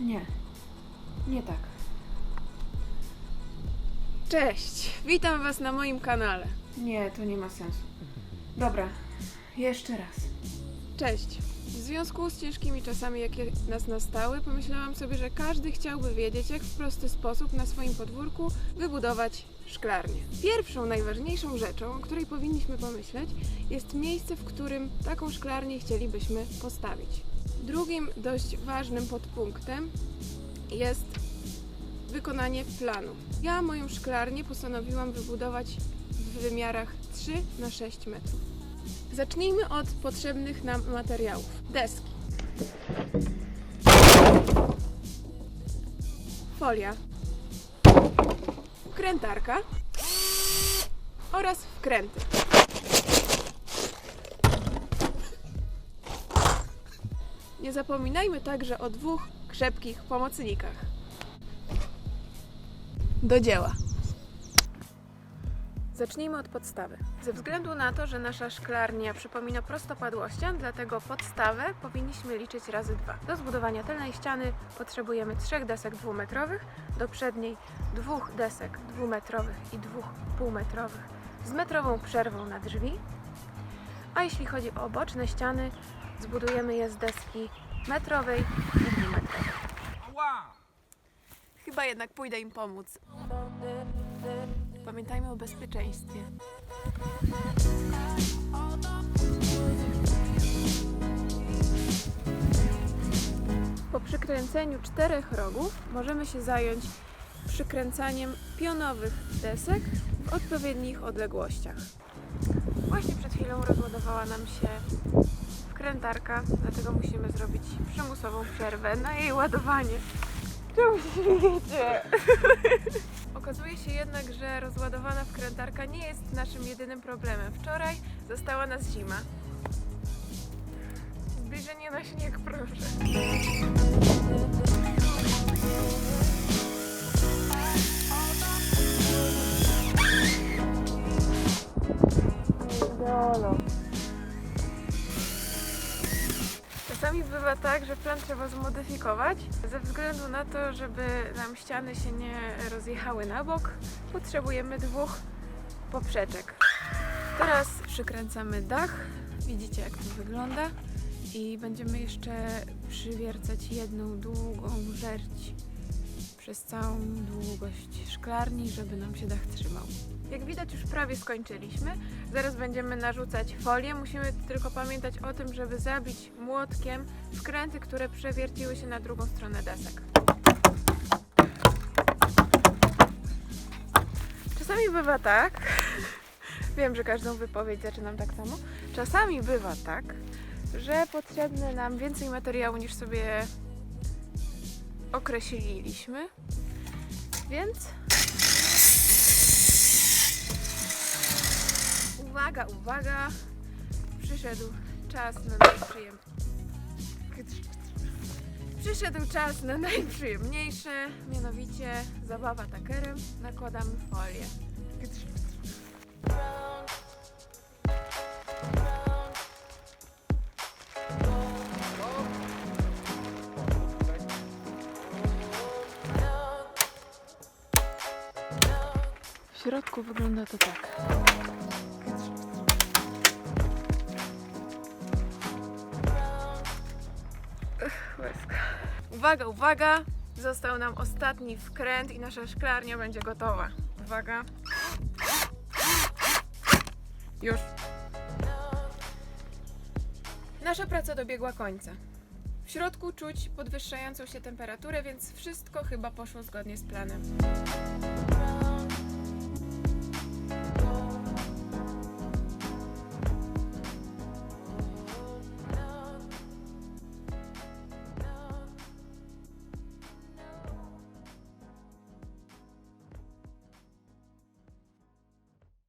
Nie. Nie tak. Cześć, witam Was na moim kanale. Nie, to nie ma sensu. Dobra, jeszcze raz. Cześć. W związku z ciężkimi czasami, jakie nas nastały, pomyślałam sobie, że każdy chciałby wiedzieć, jak w prosty sposób na swoim podwórku wybudować szklarnię. Pierwszą, najważniejszą rzeczą, o której powinniśmy pomyśleć, jest miejsce, w którym taką szklarnię chcielibyśmy postawić. Drugim dość ważnym podpunktem jest wykonanie planu. Ja moją szklarnię postanowiłam wybudować w wymiarach 3 na 6 metrów. Zacznijmy od potrzebnych nam materiałów. Deski. Folia. Krętarka. Oraz wkręty. Nie zapominajmy także o dwóch krzepkich pomocnikach. Do dzieła. Zacznijmy od podstawy. Ze względu na to, że nasza szklarnia przypomina prostopadłościan, dlatego podstawę powinniśmy liczyć razy dwa. Do zbudowania tylnej ściany potrzebujemy trzech desek dwumetrowych, do przedniej dwóch desek dwumetrowych i dwóch półmetrowych z metrową przerwą na drzwi. A jeśli chodzi o boczne ściany, zbudujemy je z deski metrowej i dwumetrowej. Chyba jednak pójdę im pomóc. Pamiętajmy o bezpieczeństwie. Po przykręceniu czterech rogów możemy się zająć przykręcaniem pionowych desek w odpowiednich odległościach. Właśnie przed chwilą rozładowała nam się wkrętarka, dlatego musimy zrobić przymusową przerwę na jej ładowanie. Czemu się śmiejecie? Okazuje się jednak, że rozładowana wkrętarka nie jest naszym jedynym problemem. Wczoraj została nas zima. Zbliżenie na śnieg, proszę. Czasami bywa tak, że plan trzeba zmodyfikować ze względu na to, żeby nam ściany się nie rozjechały na bok. Potrzebujemy dwóch poprzeczek. Teraz przykręcamy dach. Widzicie jak to wygląda. I będziemy jeszcze przywiercać jedną długą żerć przez całą długość szklarni, żeby nam się dach trzymał. Jak widać już prawie skończyliśmy. Zaraz będziemy narzucać folię. Musimy tylko pamiętać o tym, żeby zabić młotkiem wkręty, które przewierciły się na drugą stronę desek. Czasami bywa tak, wiem, że każdą wypowiedź zaczynam tak samo. Czasami bywa tak, że potrzebne nam więcej materiału niż sobie określiliśmy. Więc Uwaga, uwaga! Przyszedł czas na najprzyjem... Przyszedł czas na najprzyjemniejsze, mianowicie zabawa takerem. Nakładamy folię. Środku wygląda to tak. Łezka. Uwaga, uwaga! Został nam ostatni wkręt i nasza szklarnia będzie gotowa. Uwaga. Już. Nasza praca dobiegła końca. W środku czuć podwyższającą się temperaturę, więc wszystko chyba poszło zgodnie z planem.